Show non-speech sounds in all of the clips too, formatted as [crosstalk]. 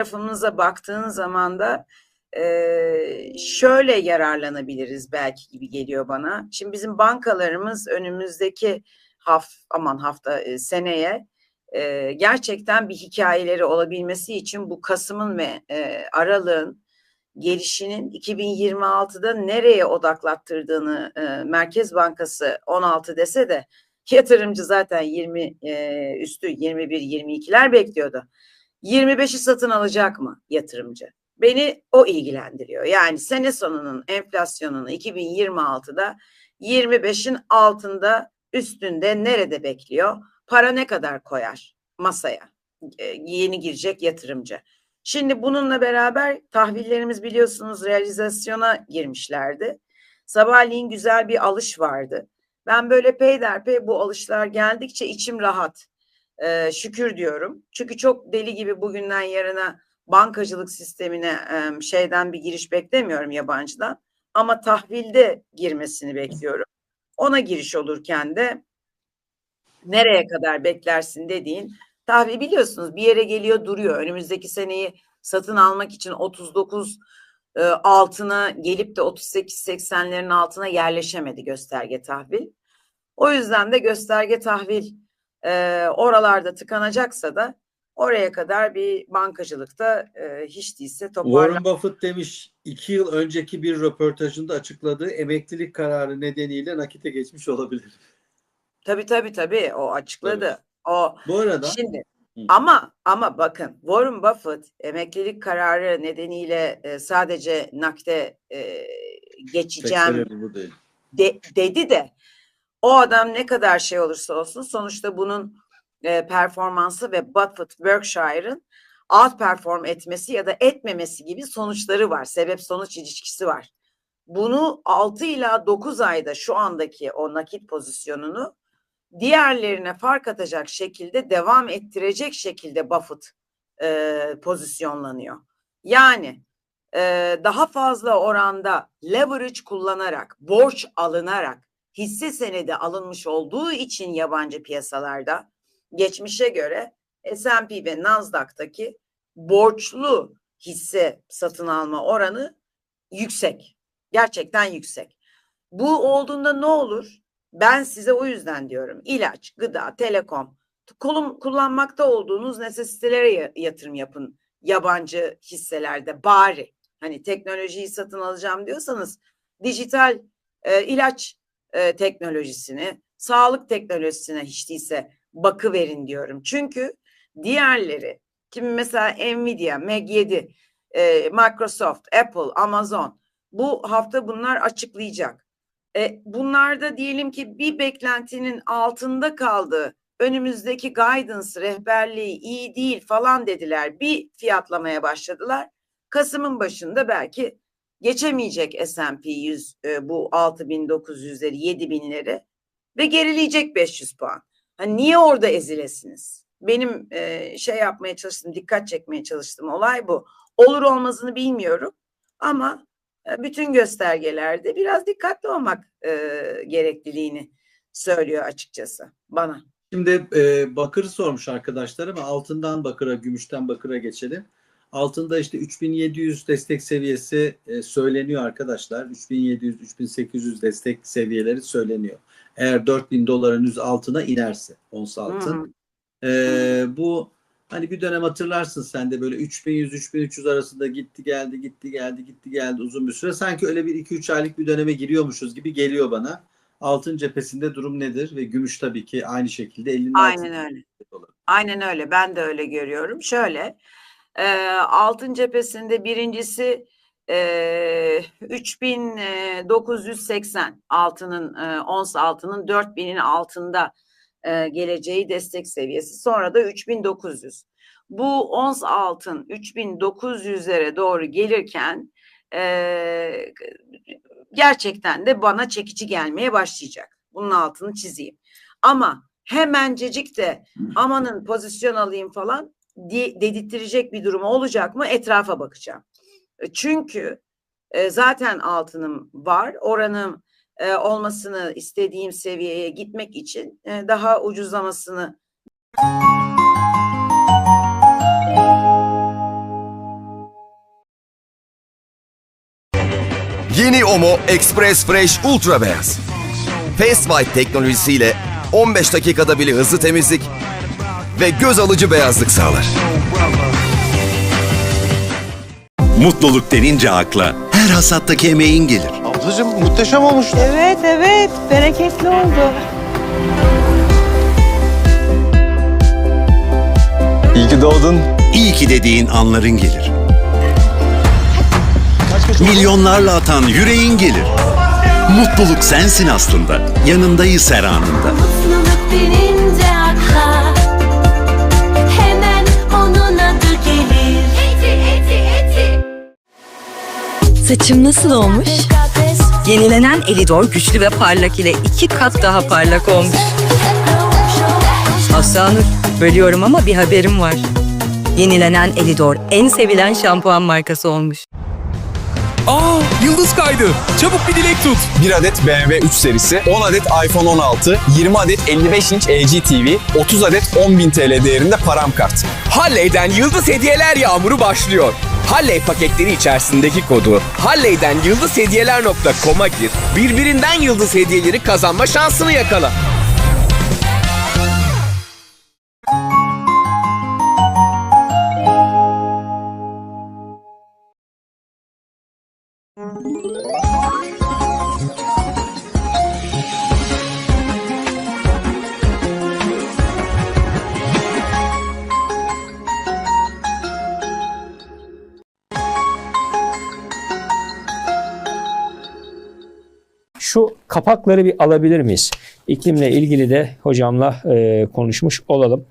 tarafımıza baktığın zaman da e, şöyle yararlanabiliriz belki gibi geliyor bana. Şimdi bizim bankalarımız önümüzdeki haf aman hafta e, seneye e, gerçekten bir hikayeleri olabilmesi için bu Kasım'ın ve e, Aralık'ın gelişinin 2026'da nereye odaklattırdığını e, Merkez Bankası 16 dese de yatırımcı zaten 20 e, üstü 21-22'ler bekliyordu. 25'i satın alacak mı yatırımcı? Beni o ilgilendiriyor. Yani sene sonunun enflasyonunu 2026'da 25'in altında üstünde nerede bekliyor? Para ne kadar koyar masaya? E, yeni girecek yatırımcı. Şimdi bununla beraber tahvillerimiz biliyorsunuz realizasyona girmişlerdi. Sabahleyin güzel bir alış vardı. Ben böyle peyderpey bu alışlar geldikçe içim rahat. Ee, şükür diyorum. Çünkü çok deli gibi bugünden yarına bankacılık sistemine e, şeyden bir giriş beklemiyorum yabancıdan. Ama tahvilde girmesini bekliyorum. Ona giriş olurken de nereye kadar beklersin dediğin tahvil biliyorsunuz bir yere geliyor duruyor. Önümüzdeki seneyi satın almak için 39 e, altına gelip de 38-80'lerin altına yerleşemedi gösterge tahvil. O yüzden de gösterge tahvil e, oralarda tıkanacaksa da oraya kadar bir bankacılıkta e, hiç değilse toparlan. Warren Buffett demiş iki yıl önceki bir röportajında açıkladığı emeklilik kararı nedeniyle nakite geçmiş olabilir. Tabii tabii tabii o açıkladı. Evet. O Bu arada şimdi Hı. ama ama bakın Warren Buffett emeklilik kararı nedeniyle e, sadece nakde e, geçeceğim de, dedi de o adam ne kadar şey olursa olsun sonuçta bunun e, performansı ve Buffett Berkshire'ın out perform etmesi ya da etmemesi gibi sonuçları var. Sebep sonuç ilişkisi var. Bunu 6 ila 9 ayda şu andaki o nakit pozisyonunu diğerlerine fark atacak şekilde devam ettirecek şekilde Buffett e, pozisyonlanıyor. Yani e, daha fazla oranda leverage kullanarak, borç alınarak hisse senedi alınmış olduğu için yabancı piyasalarda geçmişe göre S&P ve Nasdaq'taki borçlu hisse satın alma oranı yüksek. Gerçekten yüksek. Bu olduğunda ne olur? Ben size o yüzden diyorum. İlaç, gıda, telekom, kolum kullanmakta olduğunuz nesesitelere yatırım yapın. Yabancı hisselerde bari. Hani teknolojiyi satın alacağım diyorsanız dijital e, ilaç e, teknolojisini, sağlık teknolojisine hiç değilse bakı verin diyorum. Çünkü diğerleri kimi mesela Nvidia, Meg7, e, Microsoft, Apple, Amazon bu hafta bunlar açıklayacak. E, bunlarda diyelim ki bir beklentinin altında kaldı. Önümüzdeki guidance rehberliği iyi değil falan dediler. Bir fiyatlamaya başladılar. Kasım'ın başında belki geçemeyecek S&P 100 e, bu 6900'leri 7000'leri ve gerileyecek 500 puan. Hani niye orada ezilesiniz? Benim e, şey yapmaya çalıştım, dikkat çekmeye çalıştım olay bu. Olur olmazını bilmiyorum ama e, bütün göstergelerde biraz dikkatli olmak e, gerekliliğini söylüyor açıkçası bana. Şimdi e, bakırı sormuş arkadaşlar ama altından bakıra, gümüşten bakıra geçelim. Altında işte 3700 destek seviyesi e, söyleniyor arkadaşlar. 3700-3800 destek seviyeleri söyleniyor. Eğer 4000 doların üz altına inerse ons altın. Hı E, bu hani bir dönem hatırlarsın sen de böyle 3100-3300 arasında gitti geldi gitti geldi gitti geldi uzun bir süre. Sanki öyle bir 2-3 aylık bir döneme giriyormuşuz gibi geliyor bana. Altın cephesinde durum nedir? Ve gümüş tabii ki aynı şekilde 50'nin Aynen öyle. Aynen öyle. Ben de öyle görüyorum. Şöyle e, altın cephesinde birincisi e, 3980 altının e, ons altının 4000'in altında e, geleceği destek seviyesi. Sonra da 3900. Bu ons altın 3900'lere doğru gelirken e, gerçekten de bana çekici gelmeye başlayacak. Bunun altını çizeyim. Ama hemencecik de amanın pozisyon alayım falan dedirttirecek bir durum olacak mı etrafa bakacağım. E, çünkü e, zaten altınım var. Oranım e, olmasını istediğim seviyeye gitmek için daha ucuzlamasını Yeni Omo Express Fresh Ultra Beyaz. Fast White teknolojisiyle 15 dakikada bile hızlı temizlik ve göz alıcı beyazlık sağlar. Mutluluk denince akla her hasattaki emeğin gelir. Ablacığım muhteşem olmuş. Evet evet bereketli oldu. İyi ki doğdun. İyi ki dediğin anların gelir. Milyonlarla atan yüreğin gelir. Mutluluk sensin aslında. Yanındayız her anında. Saçım nasıl olmuş? Yenilenen Elidor güçlü ve parlak ile iki kat daha parlak olmuş. Aslanur, bölüyorum ama bir haberim var. Yenilenen Elidor en sevilen şampuan markası olmuş. Aa, yıldız kaydı. Çabuk bir dilek tut. 1 adet BMW 3 serisi, 10 adet iPhone 16, 20 adet 55 inç LG TV, 30 adet 10.000 TL değerinde param kart. Halley'den yıldız hediyeler yağmuru başlıyor. Halley paketleri içerisindeki kodu Halley'den yıldızhediyeler.com'a gir. Birbirinden yıldız hediyeleri kazanma şansını yakala. Kapakları bir alabilir miyiz? İklimle ilgili de hocamla e, konuşmuş olalım.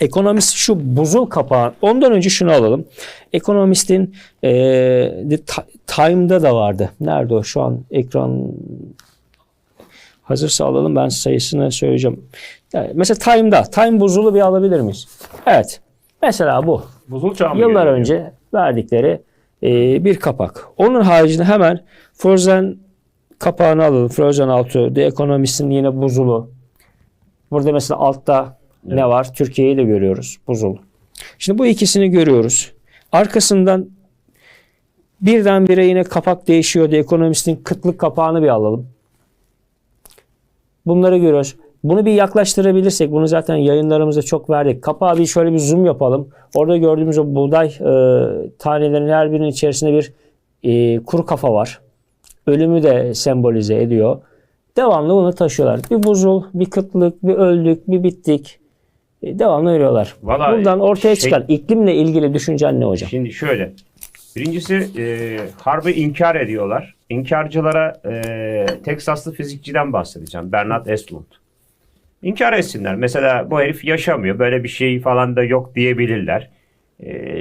Ekonomist şu buzul kapağı. Ondan önce şunu alalım. Ekonomistin e, The Ti- Time'da da vardı. Nerede o? Şu an ekran hazırsa alalım. Ben sayısını söyleyeceğim. Yani mesela Time'da. Time buzulu bir alabilir miyiz? Evet. Mesela bu. Buzul çağı mı Yıllar geliyor? önce verdikleri e, bir kapak. Onun haricinde hemen Frozen kapağını alalım. Frozen altı. The Economist'in yine buzulu. Burada mesela altta ne var? Türkiye'yi de görüyoruz. Buzul. Şimdi bu ikisini görüyoruz. Arkasından birdenbire yine kapak değişiyor. The Economist'in kıtlık kapağını bir alalım. Bunları görüyoruz. Bunu bir yaklaştırabilirsek, bunu zaten yayınlarımızda çok verdik. Kapağı bir şöyle bir zoom yapalım. Orada gördüğümüz o buğday e, tanelerinin her birinin içerisinde bir e, kuru kafa var. Ölümü de sembolize ediyor. Devamlı bunu taşıyorlar. Bir buzul, bir kıtlık, bir öldük, bir bittik. E, devamlı veriyorlar. Vallahi Buradan ortaya şey- çıkan iklimle ilgili düşüncen ne hocam? Şimdi şöyle. Birincisi e, harbi inkar ediyorlar. İnkarcılara e, Teksaslı fizikçiden bahsedeceğim. Bernard Eslund. İnkar etsinler. Mesela bu herif yaşamıyor. Böyle bir şey falan da yok diyebilirler. E,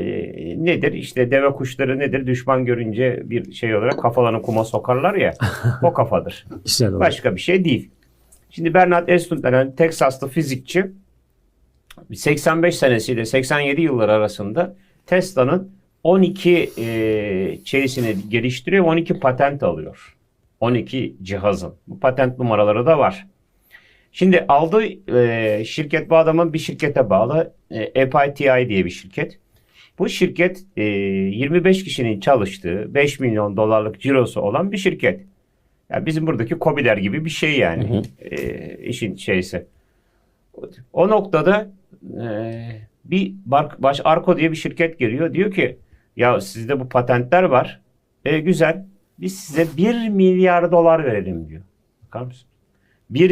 nedir? İşte deve kuşları nedir? Düşman görünce bir şey olarak kafalarını kuma sokarlar ya. [laughs] o kafadır. Oldu. Başka bir şey değil. Şimdi Bernard Eslund denen Teksaslı fizikçi 85 senesiyle 87 yılları arasında Tesla'nın 12 e, şeysini geliştiriyor, 12 patent alıyor. 12 cihazın. Bu patent numaraları da var. Şimdi aldığı e, şirket bu adamın bir şirkete bağlı. E, FITI diye bir şirket. Bu şirket e, 25 kişinin çalıştığı 5 milyon dolarlık cirosu olan bir şirket. Yani bizim buradaki kobiler gibi bir şey yani. E, işin şeysi. O noktada e, bir baş Arko diye bir şirket geliyor. Diyor ki ya sizde bu patentler var. E, güzel. Biz size 1 milyar dolar verelim diyor. Bakar mısın? 1